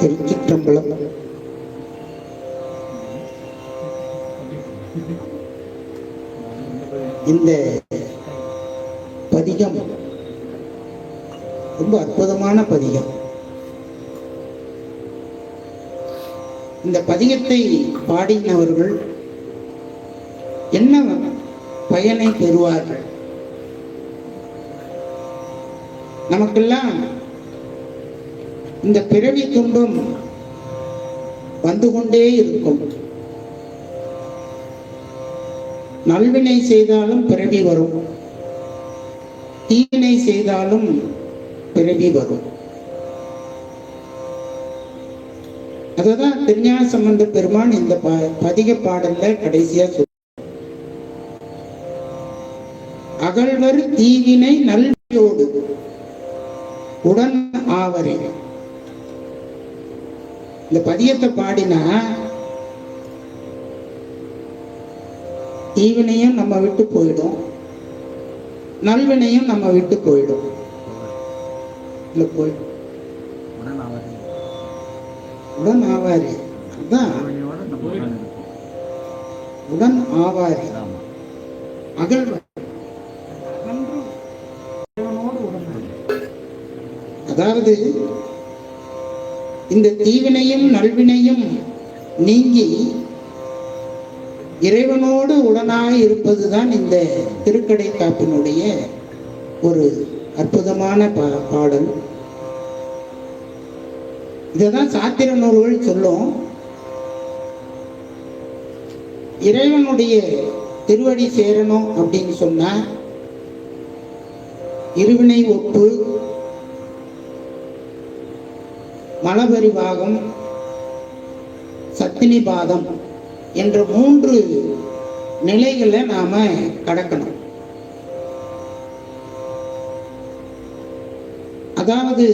திருச்சிற்றம்பலம் இந்த பதிகம் ரொம்ப அற்புதமான பதிகம். இந்த பதிகத்தை பாடினவர்கள் என்ன பயனை பெறுவார்கள்? நமக்கெல்லாம் இந்த பிறவி துன்பம் வந்து கொண்டே இருக்கும். நல்வினை செய்தாலும் பிறவி வரும். தீவினை செய்தாலும் பிறவி வரும். அததான் திருஞான சம்பந்த பெருமான் இந்த பதிக பாடல்ல கடைசியா சொல் அகழ்வர் தீவினை நல்வியோடு உடன் ஆவரே. இந்த பதியத்தை பாடினா தீவினையும் நம்ம விட்டு போயிடும். நல்வினையும் நம்ம விட்டு போயிடும். இல்ல போயிடும் உடன் ஆவாரே அதான். உடன் ஆவாரே அகழ்வர். அதாவது இந்த தீவினையும் நல்வினையும் நீங்கி இறைவனோடு உடனாய் இருப்பதுதான் இந்த திருக்கடை காப்பினுடைய ஒரு அற்புதமான பா பாடல். இதைதான் சாத்திர நூல்கள் சொல்லும். இறைவனுடைய திருவடி சேரணும் அப்படின்னு சொன்னா இருவினை ஒப்பு மலபரிவாகம் சத்தினிபாதம் என்ற மூன்று நிலைகளை நாம கடக்கணும். அதாவது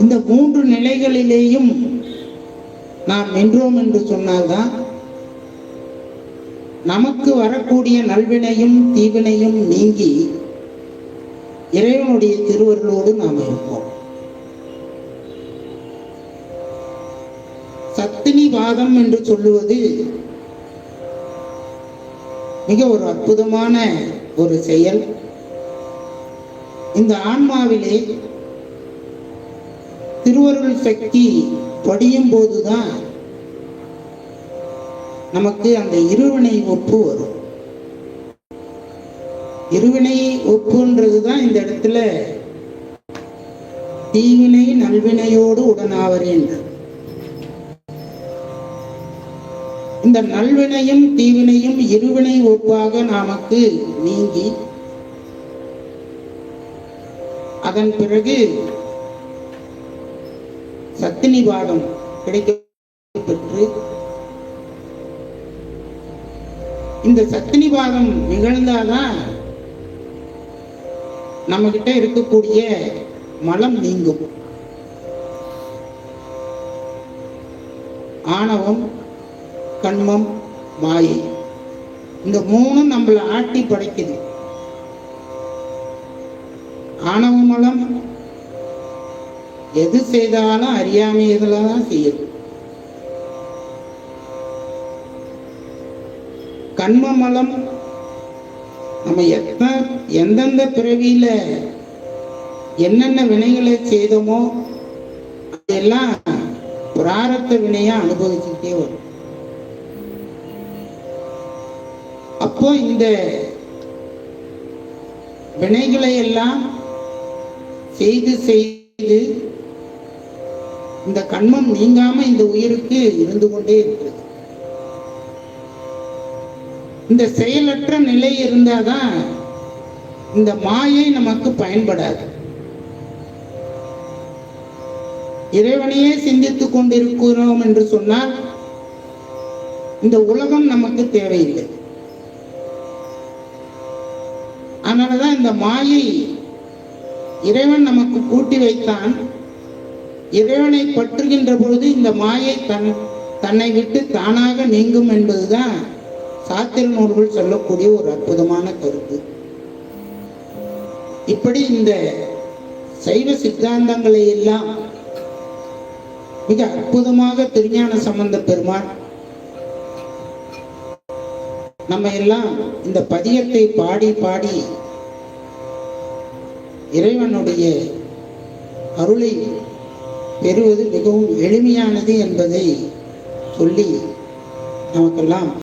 இந்த மூன்று நிலைகளிலேயும் நாம் நின்றோம் என்று சொன்னால்தான் நமக்கு வரக்கூடிய நல்வினையும் தீவினையும் நீங்கி இறைவனுடைய திருவருளோடு நாம் இருப்போம். சத்தினி வாதம் என்று சொல்லுவது மிக ஒரு அற்புதமான ஒரு செயல். இந்த ஆன்மாவிலே திருவருள் சக்தி படியும் போதுதான் நமக்கு அந்த இருவினை ஒப்பு வரும். இருவினை ஒப்புன்றது தான் இந்த இடத்துல தீவினை நல்வினையோடு உடனாவரேன் இந்த நல்வினையும் தீவினையும் இருவினை ஒப்பாக நமக்கு நீங்கி அதன் பிறகு சத்தினிபாதம் கிடைக்க பெற்று இந்த சத்தினிவாதம் நிகழ்ந்தாதான் நம்ம கிட்ட இருக்கக்கூடிய மலம் நீங்கும். ஆணவம் கண்மம் மாயை இந்த மூணும் நம்மளை ஆட்டி படைக்குது. ஆணவ மலம் எது செய்தாலும் அறியாமையதுல தான் செய்யுது. கண்ம மலம் நம்ம எத்தனை எந்தெந்த பிறவியில என்னென்ன வினைகளை செய்தோமோ அதெல்லாம் பிராரத்த வினையா அனுபவிச்சுக்கிட்டே வரும். அப்போ இந்த வினைகளை எல்லாம் செய்து செய்து இந்த கண்மம் நீங்காம இந்த உயிருக்கு இருந்து கொண்டே இருக்கிறது. இந்த செயலற்ற நிலை இருந்தாதான் இந்த மாயை நமக்கு பயன்படாது. இறைவனையே சிந்தித்துக் கொண்டிருக்கிறோம் என்று சொன்னால் இந்த உலகம் நமக்கு தேவையில்லை. இந்த மாயை இறைவன் நமக்கு கூட்டி வைத்தான். இறைவனை பற்றுகின்ற பொழுது இந்த மாயை தன் தன்னை விட்டு தானாக நீங்கும் என்பதுதான் சாத்திர நூல்கள் சொல்லக்கூடிய ஒரு அற்புதமான கருத்து. இப்படி இந்த சைவ சித்தாந்தங்களை எல்லாம் மிக அற்புதமாக திருஞான சம்பந்த பெருமான் நம்ம எல்லாம் இந்த பதியத்தை பாடி பாடி இறைவனுடைய அருளை பெறுவது மிகவும் எளிமையானது என்பதை சொல்லி நமக்கெல்லாம்